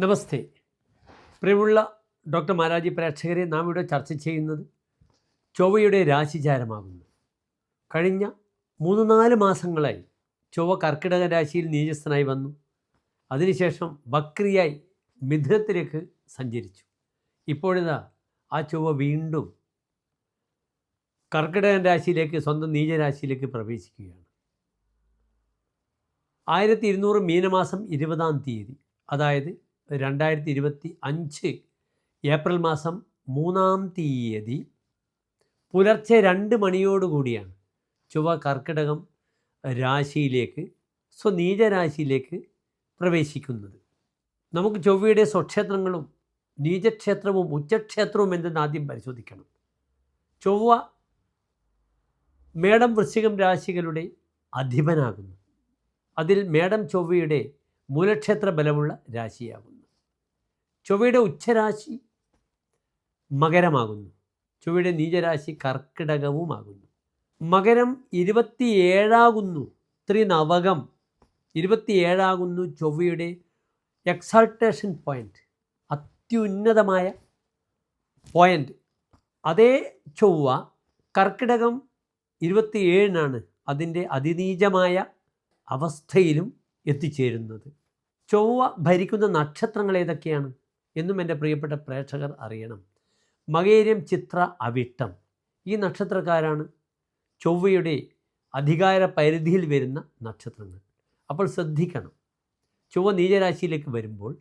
നമസ്തേ. പ്രിയമുള്ള ഡോക്ടർ മാരാജി പ്രേക്ഷകരെ നാം ഇവിടെ ചർച്ച ചെയ്യുന്നത് ചൊവ്വയുടെ രാശിചാരമാകുന്നു. കഴിഞ്ഞ മൂന്ന് നാല് മാസങ്ങളായി ചൊവ്വ കർക്കിടക രാശിയിൽ നീചസ്ഥനായി വന്നു. അതിനുശേഷം വക്രിയായി മിഥുനത്തിലേക്ക് സഞ്ചരിച്ചു. ഇപ്പോഴിതാ ആ ചൊവ്വ വീണ്ടും കർക്കിടകൻ രാശിയിലേക്ക് സ്വന്തം നീചരാശിയിലേക്ക് പ്രവേശിക്കുകയാണ്. ആയിരത്തി ഇരുന്നൂറ് മീനമാസം ഇരുപതാം തീയതി അതായത് രണ്ടായിരത്തി ഇരുപത്തി അഞ്ച് ഏപ്രിൽ മാസം മൂന്നാം തീയതി പുലർച്ചെ രണ്ട് മണിയോടുകൂടിയാണ് ചൊവ്വ കർക്കിടകം രാശിയിലേക്ക് സ്വനീചരാശിയിലേക്ക് പ്രവേശിക്കുന്നത്. നമുക്ക് ചൊവ്വയുടെ സ്വക്ഷേത്രങ്ങളും നീചക്ഷേത്രവും ഉച്ചക്ഷേത്രവും എന്തെന്ന് ആദ്യം പരിശോധിക്കണം. ചൊവ്വ മേടം വൃശ്ചികം രാശികളുടെ അധിപനാകുന്നു. അതിൽ മേടം ചൊവ്വയുടെ മൂലക്ഷേത്ര ബലമുള്ള രാശിയാകുന്നു. ചൊവ്വയുടെ ഉച്ചരാശി മകരമാകുന്നു. ചൊവ്വയുടെ നീചരാശി കർക്കിടകവുമാകുന്നു. മകരം ഇരുപത്തിയേഴാകുന്നു. ത്രിനവകം ഇരുപത്തിയേഴാകുന്നു ചൊവ്വയുടെ എക്സാൾട്ടേഷൻ പോയിന്റ് അത്യുന്നതമായ പോയിന്റ് അതേ ചൊവ്വ കർക്കിടകം ഇരുപത്തിയേഴിനാണ് അതിന്റെ അതിനീചമായ അവസ്ഥയിലും എത്തിച്ചേരുന്നത്. ചൊവ്വ ഭരിക്കുന്ന നക്ഷത്രങ്ങൾ ഏതൊക്കെയാണ്? എന്നും എന്റെ പ്രിയപ്പെട്ട പ്രേക്ഷകർ അറിയണം. മകേരിയം ചിത്ര അവിട്ടം. ഈ നക്ഷത്രക്കാരാണ് ചൊവ്വയുടെ അധികാര പരിധിയിൽ വരുന്ന നക്ഷത്രങ്ങൾ. അപ്പോൾ ശ്രദ്ധിക്കണം. ചൊവ്വ നീചരാശിയിലേക്ക് വരുമ്പോൾ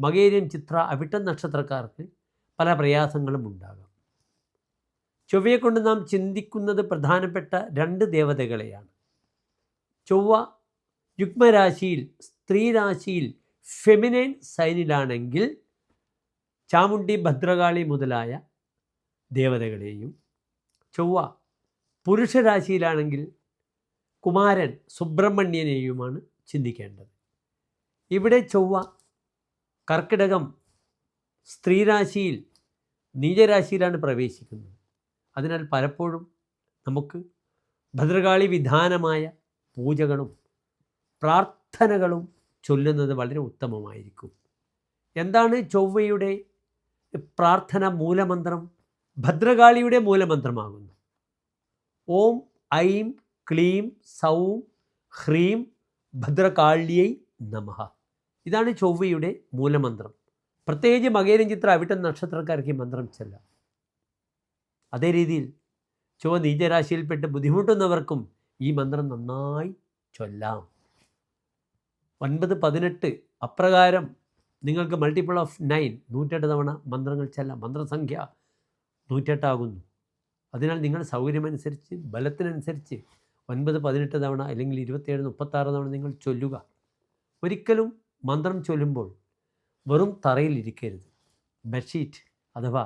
മകേരിയം ചിത്ര അവിട്ടം നക്ഷത്രക്കാർക്ക് പല പ്രയാസങ്ങളും ഉണ്ടാകാം. ചൊവ്വയെ കൊണ്ട് നാം ചിന്തിക്കുന്നത് പ്രധാനപ്പെട്ട രണ്ട് ദേവതകളെയാണ്. ചൊവ്വ യുഗ്മരാശിയിൽ സ്ത്രീരാശിയിൽ ഫെമിനൈൻ സൈനിലാണെങ്കിൽ ചാമുണ്ടി ഭദ്രകാളി മുതലായ ദേവതകളെയും ചൊവ്വ പുരുഷരാശിയിലാണെങ്കിൽ കുമാരൻ സുബ്രഹ്മണ്യനെയുമാണ് ചിന്തിക്കേണ്ടത്. ഇവിടെ ചൊവ്വ കർക്കിടകം സ്ത്രീരാശിയിൽ നീചരാശിയിലാണ് പ്രവേശിക്കുന്നത്. അതിനാൽ പലപ്പോഴും നമുക്ക് ഭദ്രകാളി വിധാനമായ പൂജകളും പ്രാർത്ഥനകളും ചൊല്ലുന്നത് വളരെ ഉത്തമമായിരിക്കും. എന്താണ് ചൊവ്വയുടെ പ്രാർത്ഥന മൂലമന്ത്രം ഭദ്രകാളിയുടെ മൂലമന്ത്രമാകുന്നു. ഓം ഐം ക്ലീം സൗം ഹ്രീം ഭദ്രകാളിയൈ നമഃ. ഇതാണ് ചൊവ്വയുടെ മൂലമന്ത്രം. പ്രത്യേകിച്ച് മകേരം ചിത്ര അവിട്ട നക്ഷത്രക്കാർക്ക് മന്ത്രം ചെല്ല. അതേ രീതിയിൽ ചൊവ്വ നീചരാശിയിൽപ്പെട്ട് ബുദ്ധിമുട്ടുന്നവർക്കും ഈ മന്ത്രം നന്നായി ചൊല്ലാം. ഒൻപത് പതിനെട്ട് അപ്രകാരം നിങ്ങൾക്ക് മൾട്ടിപ്പിൾ ഓഫ് നയൻ നൂറ്റെട്ട് തവണ മന്ത്രങ്ങൾ ചെല്ലാം. മന്ത്രസംഖ്യ നൂറ്റെട്ടാകുന്നു അതിനാൽ നിങ്ങൾ സൗകര്യമനുസരിച്ച് ബലത്തിനനുസരിച്ച് ഒൻപത് പതിനെട്ട് തവണ അല്ലെങ്കിൽ ഇരുപത്തിയേഴ് മുപ്പത്താറ് തവണ നിങ്ങൾ ചൊല്ലുക. ഒരിക്കലും മന്ത്രം ചൊല്ലുമ്പോൾ വെറും തറയിലിരിക്കരുത് ബെഡ്ഷീറ്റ് അഥവാ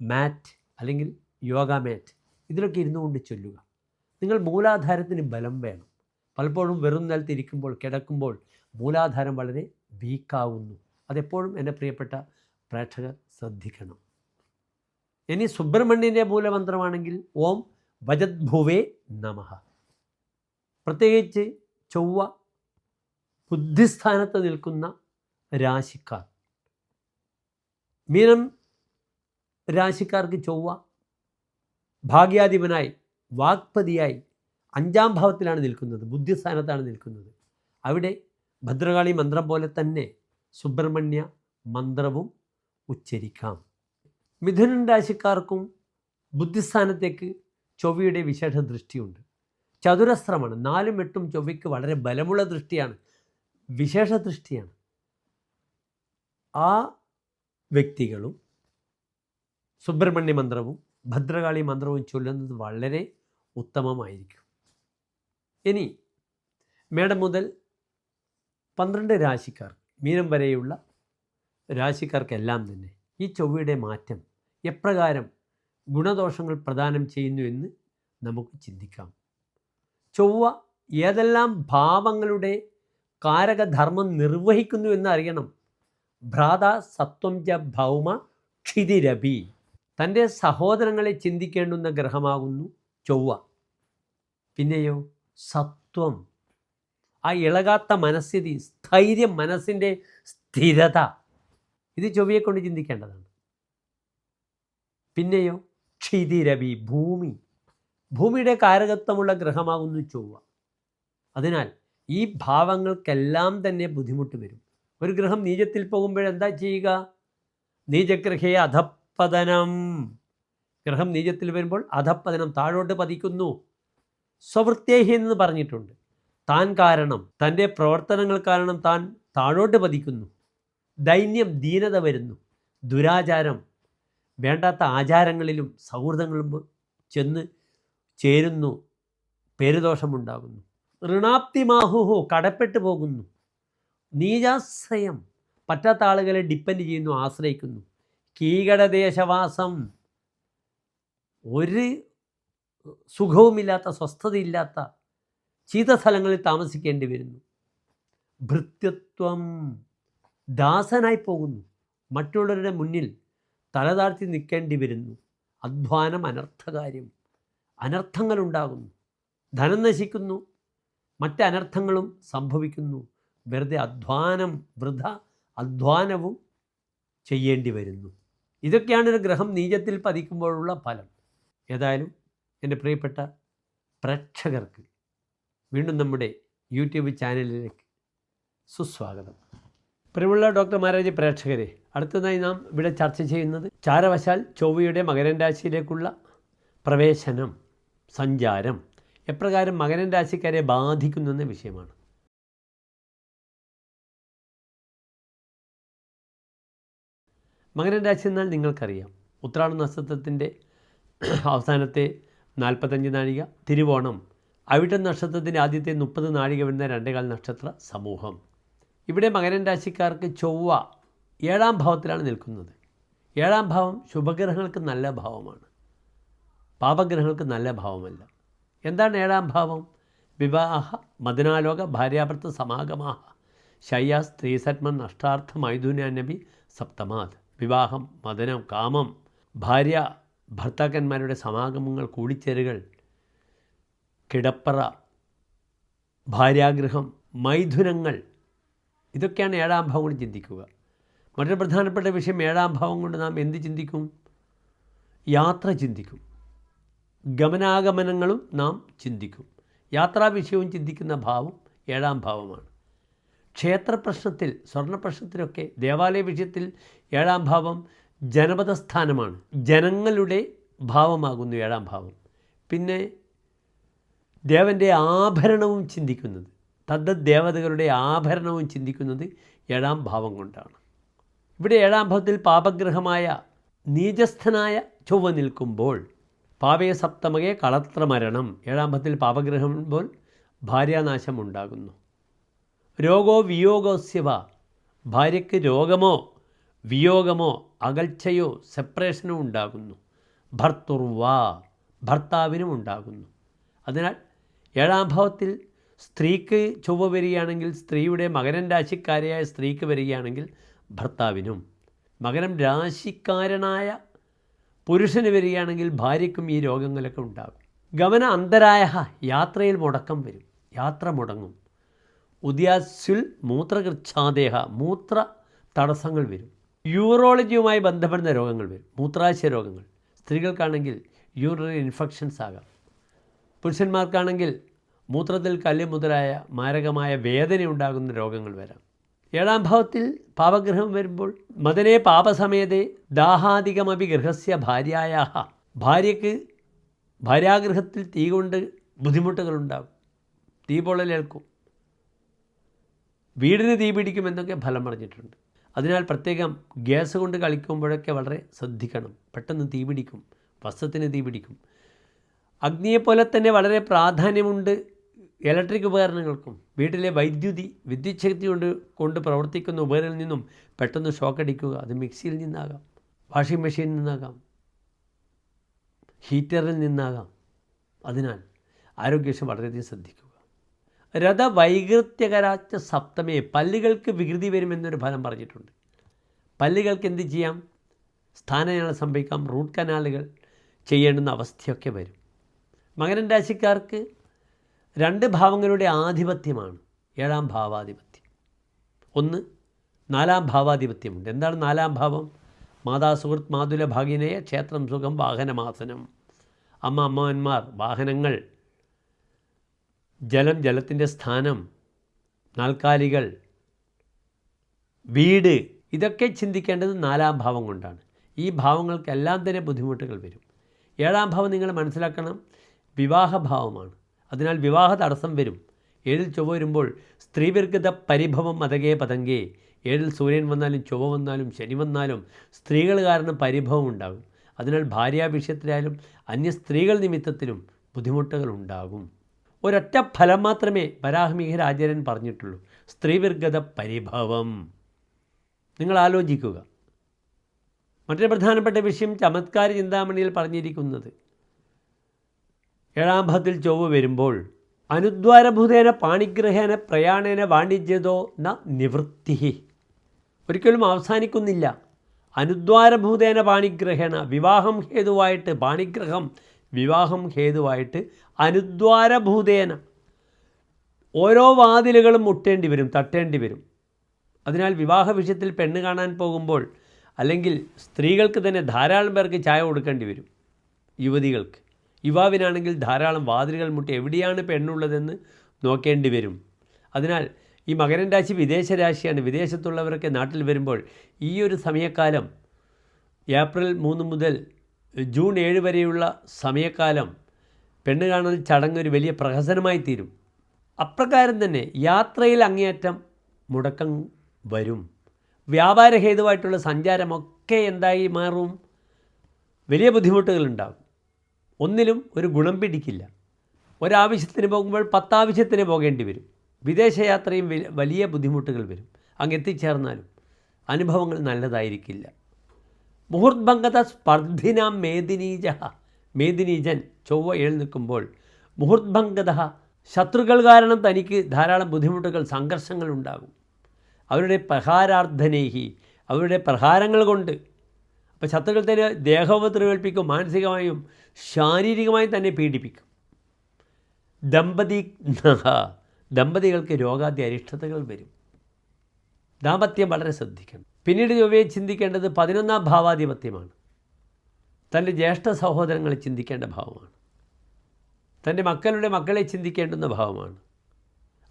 മാറ്റ് അല്ലെങ്കിൽ യോഗ മാറ്റ് ഇതിലൊക്കെ ഇരുന്നു കൊണ്ട് ചൊല്ലുക. നിങ്ങൾ മൂലാധാരത്തിന് ബലം വേണം. പലപ്പോഴും വെറും നിലത്തിരിക്കുമ്പോൾ കിടക്കുമ്പോൾ മൂലാധാരം വളരെ വീക്കാവുന്നു. അതെപ്പോഴും എന്റെ പ്രിയപ്പെട്ട പ്രേക്ഷകർ ശ്രദ്ധിക്കണം. ഇനി സുബ്രഹ്മണ്യന്റെ മൂലമന്ത്രമാണെങ്കിൽ ഓം ഭജദ്ഭുവേ നമ. പ്രത്യേകിച്ച് ചൊവ്വ ബുദ്ധിസ്ഥാനത്ത് നിൽക്കുന്ന രാശിക്കാർ. മീനം രാശിക്കാർക്ക് ചൊവ്വ ഭാഗ്യാധിപനായി വാക്പതിയായി അഞ്ചാം ഭാവത്തിലാണ് നിൽക്കുന്നത് ബുദ്ധിസ്ഥാനത്താണ് നിൽക്കുന്നത്. അവിടെ ഭദ്രകാളി മന്ത്രം പോലെ തന്നെ സുബ്രഹ്മണ്യ മന്ത്രവും ഉച്ചരിക്കാം. മിഥുനൻ രാശിക്കാർക്കും ബുദ്ധിസ്ഥാനത്തേക്ക് ചൊവ്വയുടെ വിശേഷ ദൃഷ്ടിയുണ്ട്. ചതുരസ്രമാണ് നാലും എട്ടും ചൊവ്വയ്ക്ക് വളരെ ബലമുള്ള ദൃഷ്ടിയാണ്. വിശേഷ ദൃഷ്ടിയാണ്. ആ വ്യക്തികളും സുബ്രഹ്മണ്യ മന്ത്രവും ഭദ്രകാളി മന്ത്രവും ചൊല്ലുന്നത് വളരെ ഉത്തമമായിരിക്കും. ഇനി മേടം മുതൽ പന്ത്രണ്ട് രാശിക്കാർ മീനം വരെയുള്ള രാശിക്കാർക്കെല്ലാം തന്നെ ഈ ചൊവ്വയുടെ മാറ്റം എപ്രകാരം ഗുണദോഷങ്ങൾ പ്രദാനം ചെയ്യുന്നു എന്ന് നമുക്ക് ചിന്തിക്കാം. ചൊവ്വ ഏതെല്ലാം ഭാവങ്ങളുടെ കാരകധർമ്മം നിർവഹിക്കുന്നു എന്ന് അറിയണം ഭ്രാത സത്വം ച ഭൗമ ക്ഷിതിരഭി. തന്റെ സഹോദരങ്ങളെ ചിന്തിക്കേണ്ടുന്ന ഗ്രഹമാകുന്നു ചൊവ്വ. പിന്നെയോ സത്വം. ആ ഇളകാത്ത മനസ്ഥിതി സ്ഥൈര്യം മനസ്സിന്റെ സ്ഥിരത. ഇത് ചൊവ്വയെ കൊണ്ട് ചിന്തിക്കേണ്ടതാണ്. പിന്നെയോ ക്ഷിതിരവി ഭൂമി. ഭൂമിയുടെ കാരകത്വമുള്ള ഗ്രഹമാകുന്നു ചൊവ്വ. അതിനാൽ ഈ ഭാവങ്ങൾക്കെല്ലാം തന്നെ ബുദ്ധിമുട്ട് വരും. ഒരു ഗ്രഹം നീചത്തിൽ പോകുമ്പോഴെന്താ ചെയ്യുക? നീചഗ്രഹയെ അധപ്പതനം ഗ്രഹം നീചത്തിൽ വരുമ്പോൾ അധപ്പതനം താഴോട്ട് പതിക്കുന്നു. സ്വവൃത്തേഹി എന്ന് പറഞ്ഞിട്ടുണ്ട്. താൻ കാരണം തന്റെ പ്രവർത്തനങ്ങൾ കാരണം താൻ താഴോട്ട് പതിക്കുന്നു. ദൈന്യം ദീനത വരുന്നു. ദുരാചാരം വേണ്ടാത്ത ആചാരങ്ങളിലും സൗഹൃദങ്ങളിലും ചെന്ന് ചേരുന്നു. പേരുദോഷമുണ്ടാകുന്നു. ഋണാപ്തിമാഹുഹോ കടപ്പെട്ടു പോകുന്നു. നീചാശ്രയം പറ്റാത്ത ആളുകളെ ഡിപ്പെൻഡ് ചെയ്യുന്നു ആശ്രയിക്കുന്നു. കീകടദേശവാസം ഒരു സുഖവുമില്ലാത്ത സ്വസ്ഥതയില്ലാത്ത ചീത്ത സ്ഥലങ്ങളിൽ താമസിക്കേണ്ടി വരുന്നു. ഭൃത്യത്വം ദാസനായി പോകുന്നു. മറ്റുള്ളവരുടെ മുന്നിൽ തലതാഴ്ത്തി നിൽക്കേണ്ടി വരുന്നു. അധ്വാനം അനർത്ഥകാര്യം അനർത്ഥങ്ങളുണ്ടാകുന്നു. ധനം നശിക്കുന്നു. മറ്റ് അനർത്ഥങ്ങളും സംഭവിക്കുന്നു. വെറുതെ അധ്വാനം വൃഥ അധ്വാനവും ചെയ്യേണ്ടി വരുന്നു. ഇതൊക്കെയാണ് ഒരു ഗ്രഹം നീചത്തിൽ പതിക്കുമ്പോഴുള്ള ഫലം. ഏതായാലും എന്റെ പ്രിയപ്പെട്ട പ്രേക്ഷകർക്ക് വീണ്ടും നമ്മുടെ യൂട്യൂബ് ചാനലിലേക്ക് സുസ്വാഗതം. പ്രിയമുള്ള ഡോക്ടർ മഹാരാജ് പ്രേക്ഷകരെ അടുത്തതായി നാം ഇവിടെ ചർച്ച ചെയ്യുന്നത് ചാരവശാൽ ചൊവ്വയുടെ മകരൻ രാശിയിലേക്കുള്ള പ്രവേശനം സഞ്ചാരം എപ്രകാരം മകരൻ രാശിക്കാരെ ബാധിക്കുന്നു എന്ന വിഷയമാണ്. മകരൻ രാശി എന്നാൽ നിങ്ങൾക്കറിയാം ഉത്രാട നക്ഷത്രത്തിന്റെ അവസാനത്തെ നാൽപ്പത്തഞ്ച് നാഴിക തിരുവോണം അവിട്ട നക്ഷത്രത്തിന്റെ ആദ്യത്തെ മുപ്പത് നാഴിക വരുന്ന രണ്ടേകാൽ നക്ഷത്ര സമൂഹം. ഇവിടെ മകരൻ രാശിക്കാർക്ക് ചൊവ്വ ഏഴാം ഭാവത്തിലാണ് നിൽക്കുന്നത്. ഏഴാം ഭാവം ശുഭഗ്രഹങ്ങൾക്ക് നല്ല ഭാവമാണ്. പാപഗ്രഹങ്ങൾക്ക് നല്ല ഭാവമല്ല. എന്താണ് ഏഴാം ഭാവം? വിവാഹ മദനാലോക ഭാര്യാഭർത്ത സമാഗമാഹ ശയ്യ സ്ത്രീസത്മൻ നഷ്ടാർത്ഥ മൈഥുനാനബി സപ്തമാത്. വിവാഹം മദനം കാമം ഭാര്യ ഭർത്താക്കന്മാരുടെ സമാഗമങ്ങൾ കൂടിച്ചേരുകൾ കിടപ്പറ ഭാര്യാഗ്രഹം മൈഥുനങ്ങൾ ഇതൊക്കെയാണ് ഏഴാം ഭാവം കൊണ്ട് ചിന്തിക്കുക. മറ്റൊരു പ്രധാനപ്പെട്ട വിഷയം ഏഴാം ഭാവം കൊണ്ട് നാം എന്ത് ചിന്തിക്കും? യാത്ര ചിന്തിക്കും. ഗമനാഗമനങ്ങളും നാം ചിന്തിക്കും. യാത്രാ വിഷയവും ചിന്തിക്കുന്ന ഭാവം ഏഴാം ഭാവമാണ്. ക്ഷേത്ര പ്രശ്നത്തിൽ സ്വർണ പ്രശ്നത്തിലൊക്കെ ദേവാലയ വിഷയത്തിൽ ഏഴാം ഭാവം ജനപദസ്ഥാനമാണ്. ജനങ്ങളുടെ ഭാവമാകുന്നു ഏഴാം ഭാവം. പിന്നെ ദേവന്റെ ആഭരണവും ചിന്തിക്കുന്നത്. തദ്ദത് ദേവതകളുടെ ആഭരണവും ചിന്തിക്കുന്നത് ഏഴാം ഭാവം കൊണ്ടാണ്. ഇവിടെ ഏഴാം ഭാവത്തിൽ പാപഗ്രഹമായ നീചസ്ഥനായ ചൊവ്വ നിൽക്കുമ്പോൾ പാപയ സപ്തമകെ കളത്രമരണം. ഏഴാം ഭാവത്തിൽ പാപഗ്രഹം വരുമ്പോൾ ഭാര്യാനാശം ഉണ്ടാകുന്നു രോഗോ വിയോഗോസ്യവ. ഭാര്യയ്ക്ക് രോഗമോ വിയോഗമോ അകൽച്ചയോ സെപ്പറേഷനോ ഉണ്ടാകുന്നു. ഭർത്തുർവാ. ഭർത്താവിനും ഉണ്ടാകുന്നു. അതിനാൽ ഏഴാം ഭാവത്തിൽ സ്ത്രീക്ക് ചൊവ്വ വരികയാണെങ്കിൽ സ്ത്രീയുടെ മകരൻ രാശിക്കാരിയായ സ്ത്രീക്ക് വരികയാണെങ്കിൽ ഭർത്താവിനും. മകരം രാശിക്കാരനായ പുരുഷന് വരികയാണെങ്കിൽ ഭാര്യയ്ക്കും ഈ രോഗങ്ങളൊക്കെ ഉണ്ടാകും. ഗമന അന്തരായ യാത്രയിൽ മുടക്കം വരും. യാത്ര മുടങ്ങും. ഉദ്യാസുൽ മൂത്രകൃച്ഛാദേഹ മൂത്ര തടസ്സങ്ങൾ വരും. യൂറോളജിയുമായി ബന്ധപ്പെടുന്ന രോഗങ്ങൾ വരും. മൂത്രാശയ രോഗങ്ങൾ. സ്ത്രീകൾക്കാണെങ്കിൽ യൂറിനറി ഇൻഫെക്ഷൻസ് ആകാം. പുരുഷന്മാർക്കാണെങ്കിൽ മൂത്രത്തിൽ കല്ല് മുതലായ മാരകമായ വേദന ഉണ്ടാകുന്ന രോഗങ്ങൾ വരാം. ഏഴാം ഭാവത്തിൽ പാപഗ്രഹം വരുമ്പോൾ മദനെ പാപസമയത്തെ ദാഹാധികമപി ഗൃഹസ്യ ഭാര്യയായ ഭാര്യയ്ക്ക് ഭാര്യാഗൃഹത്തിൽ തീ കൊണ്ട് ബുദ്ധിമുട്ടുകളുണ്ടാകും. തീ പൊള്ളലേൽക്കും വീടിന് തീ പിടിക്കും എന്നൊക്കെ ഫലം പറഞ്ഞിട്ടുണ്ട്. അതിനാൽ പ്രത്യേകം ഗ്യാസ് കൊണ്ട് കളിക്കുമ്പോഴൊക്കെ വളരെ ശ്രദ്ധിക്കണം. പെട്ടെന്ന് തീ പിടിക്കും. വസ്ത്രത്തിന് തീ പിടിക്കും. അഗ്നിയെപ്പോലെ തന്നെ വളരെ പ്രാധാന്യമുണ്ട് ഇലക്ട്രിക് ഉപകരണങ്ങൾക്കും. വീട്ടിലെ വൈദ്യുതി വിദ്യുച്ഛക്തി കൊണ്ട് കൊണ്ട് പ്രവർത്തിക്കുന്ന ഉപകരണങ്ങളിൽ നിന്നും പെട്ടെന്ന് ഷോക്ക് അടിക്കുക അത് മിക്സിയിൽ നിന്നാകാം വാഷിംഗ് മെഷീനിൽ നിന്നാകാം ഹീറ്ററിൽ നിന്നാകാം. അതിനാൽ ആരോഗ്യവശം വളരെയധികം ശ്രദ്ധിക്കുക. രഥവൈകൃത്യകരാച്ച സപ്തമേ പല്ലുകൾക്ക് വികൃതി വരുമെന്നൊരു ഫലം പറഞ്ഞിട്ടുണ്ട്. പല്ലുകൾക്ക് എന്ത് ചെയ്യാം? സ്ഥാനചലനം സംഭവിക്കാം റൂട്ട് കനാലുകൾ ചെയ്യേണ്ടുന്ന അവസ്ഥയൊക്കെ വരും. മകരൻ രാശിക്കാർക്ക് രണ്ട് ഭാവങ്ങളുടെ ആധിപത്യമാണ്. ഏഴാം ഭാവാധിപത്യം. ഒന്ന് നാലാം ഭാവാധിപത്യമുണ്ട്. എന്താണ് നാലാം ഭാവം? മാതാ സുഹൃത്ത് മാതുല ഭാഗിനയ ക്ഷേത്രം സുഖം വാഹനമാസനം. അമ്മ അമ്മവന്മാർ വാഹനങ്ങൾ. ജലം ജലത്തിന്റെ സ്ഥാനം. നാൽക്കാലികൾ. വീട്. ഇതൊക്കെ ചിന്തിക്കേണ്ടത് നാലാം ഭാവം കൊണ്ടാണ്. ഈ ഭാവങ്ങൾക്കെല്ലാം തന്നെ ബുദ്ധിമുട്ടുകൾ വരും. ഏഴാം ഭാവം നിങ്ങൾ മനസ്സിലാക്കണം. വിവാഹഭാവമാണ്. അതിനാൽ വിവാഹ തടസ്സം വരും. ഏഴിൽ ചൊവ്വ വരുമ്പോൾ സ്ത്രീവിർഗത പരിഭവം മതകേ പതങ്കേ. ഏഴിൽ സൂര്യൻ വന്നാലും ചൊവ്വ വന്നാലും ശനി വന്നാലും സ്ത്രീകൾ കാരണം പരിഭവം ഉണ്ടാകും. അതിനാൽ ഭാര്യാവിഷയത്തിലായാലും അന്യ സ്ത്രീകൾ നിമിത്തത്തിലും ബുദ്ധിമുട്ടുകൾ ഉണ്ടാകും ഒരൊറ്റ ഫലം മാത്രമേ വരാഹമിഹിര രാജരൻ പറഞ്ഞിട്ടുള്ളൂ. സ്ത്രീവിർഗത പരിഭവം. നിങ്ങൾ ആലോചിക്കുക. മറ്റൊരു പ്രധാനപ്പെട്ട വിഷയം ചമത്കാര ചിന്താമണിയിൽ പറഞ്ഞിരിക്കുന്നത് ഏഴാം ഭാഗത്തിൽ ചൊവ്വ വരുമ്പോൾ അനുദ്വാരഭൂതേന പാണിഗ്രഹേന പ്രയാണേന വാണിജ്യതോ ന നിവൃത്തി ഒരിക്കലും അവസാനിക്കുന്നില്ല. അനുദ്വാരഭൂതേന പാണിഗ്രഹേണ വിവാഹം ഹേതുവായിട്ട് പാണിഗ്രഹം വിവാഹം ഹേതുവായിട്ട് അനുദ്വാരഭൂതേന ഓരോ വാതിലുകളും മുട്ടേണ്ടി വരും തട്ടേണ്ടി വരും. അതിനാൽ വിവാഹ വിഷയത്തിൽ പെണ്ണ് കാണാൻ പോകുമ്പോൾ അല്ലെങ്കിൽ സ്ത്രീകൾക്ക് തന്നെ ധാരാളം പേർക്ക് ചായ കൊടുക്കേണ്ടി വരും യുവതികൾക്ക്. യുവാവിനാണെങ്കിൽ ധാരാളം വാതിലുകൾ മുട്ടി എവിടെയാണ് പെണ്ണുള്ളതെന്ന് നോക്കേണ്ടി വരും. അതിനാൽ ഈ മകരൻ രാശി വിദേശ രാശിയാണ്. വിദേശത്തുള്ളവരൊക്കെ നാട്ടിൽ വരുമ്പോൾ ഈ ഒരു സമയക്കാലം ഏപ്രിൽ മൂന്ന് മുതൽ ജൂൺ ഏഴ് വരെയുള്ള സമയക്കാലം പെണ്ണ് കാണൽ ചടങ്ങ് ഒരു വലിയ പ്രഹസനമായി തീരും. അപ്രകാരം തന്നെ യാത്രയിൽ അങ്ങേയറ്റം മുടക്കം വരും. വ്യാപാരഹേതുവായിട്ടുള്ള സഞ്ചാരമൊക്കെ എന്തായി മാറും? വലിയ ബുദ്ധിമുട്ടുകളുണ്ടാകും. ഒന്നിലും ഒരു ഗുണം പിടിക്കില്ല. ഒരാവശ്യത്തിന് പോകുമ്പോൾ പത്താവശ്യത്തിന് പോകേണ്ടി വരും. വിദേശയാത്രയും വലിയ ബുദ്ധിമുട്ടുകൾ വരും. അങ്ങ് എത്തിച്ചേർന്നാലും അനുഭവങ്ങൾ നല്ലതായിരിക്കില്ല. മുഹൂർഭംഗത സ്പർദ്ധിനാം മേദിനീജ മേദിനീജൻ ചൊവ്വ എഴുന്നേൽക്കുമ്പോൾ മുഹൂർഭംഗത ശത്രുക്കൾ കാരണം തനിക്ക് ധാരാളം ബുദ്ധിമുട്ടുകൾ സംഘർഷങ്ങൾ ഉണ്ടാകും. അവരുടെ പ്രഹാരാർത്ഥനേഹി അവരുടെ പ്രഹാരങ്ങൾ കൊണ്ട് അപ്പോൾ ശത്രുക്കൾ തന്നെ ദേഹോപദ്രവേൽപ്പിക്കും മാനസികമായും ശാരീരികമായും തന്നെ പീഡിപ്പിക്കും. ദമ്പതി ദമ്പതികൾക്ക് രോഗാദ്യ അരിഷ്ടതകൾ വരും. ദാമ്പത്യം വളരെ ശ്രദ്ധിക്കണം. പിന്നീട് ചൊവ്വയെ ചിന്തിക്കേണ്ടത് പതിനൊന്നാം ഭാവാധിപത്യമാണ്. തന്റെ ജ്യേഷ്ഠ സഹോദരങ്ങളെ ചിന്തിക്കേണ്ട ഭാവമാണ്. തന്റെ മക്കളുടെ മക്കളെ ചിന്തിക്കേണ്ടുന്ന ഭാവമാണ്.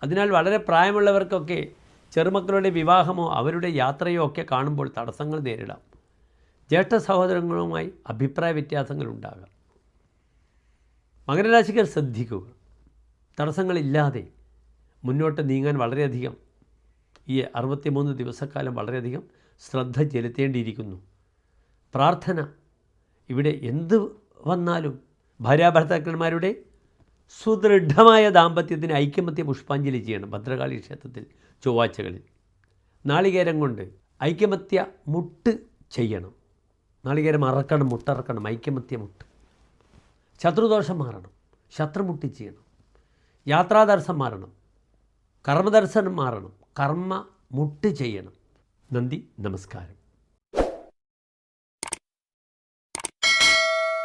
അതിനാൽ വളരെ പ്രായമുള്ളവർക്കൊക്കെ ചെറുമക്കളുടെ വിവാഹമോ അവരുടെ യാത്രയോ ഒക്കെ കാണുമ്പോൾ തടസ്സങ്ങൾ നേരിടാം. ജ്യേഷ്ഠ സഹോദരങ്ങളുമായി അഭിപ്രായ വ്യത്യാസങ്ങളുണ്ടാകാം മകരരാശിക്കാർ ശ്രദ്ധിക്കുക. തടസ്സങ്ങളില്ലാതെ മുന്നോട്ട് നീങ്ങാൻ വളരെയധികം ഈ അറുപത്തിമൂന്ന് ദിവസക്കാലം വളരെയധികം ശ്രദ്ധ ചെലുത്തേണ്ടിയിരിക്കുന്നു. പ്രാർത്ഥന ഇവിടെ എന്ത് വന്നാലും ഭാര്യാഭർത്താക്കന്മാരുടെ സുദൃഢമായ ദാമ്പത്യത്തിന് ഐക്യമത്യ പുഷ്പാഞ്ജലി ചെയ്യണം ഭദ്രകാളി ക്ഷേത്രത്തിൽ ചൊവ്വാഴ്ചകളിൽ. നാളികേരം കൊണ്ട് ഐക്യമത്യ മുട്ട് ചെയ്യണം. നാളികേരം അറക്കണം മുട്ടറക്കണം ഐക്യമത്യ മുട്ട്. ശത്രുദോഷം മാറണം ശത്രുമുട്ടി ചെയ്യണം. യാത്രാദർശം മാറണം കർമ്മദർശനം മാറണം കർമ്മ മുട്ട് ചെയ്യണം. നന്ദി നമസ്കാരം.